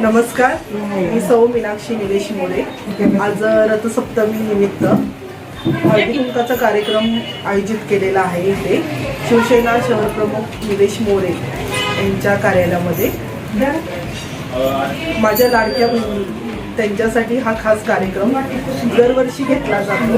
नमस्कार मी सौ मीनाक्षी निलेश मोरे. आज रथसप्तमी निमित्त हळदीकुंकाचा कार्यक्रम आयोजित केलेला आहे इथे. शिवसेना शहर प्रमुख निलेश मोरे यांच्या कार्यालयामध्ये. माझ्या लाडक्या बहिणी त्यांच्यासाठी हा खास कार्यक्रम दरवर्षी घेतला जातो.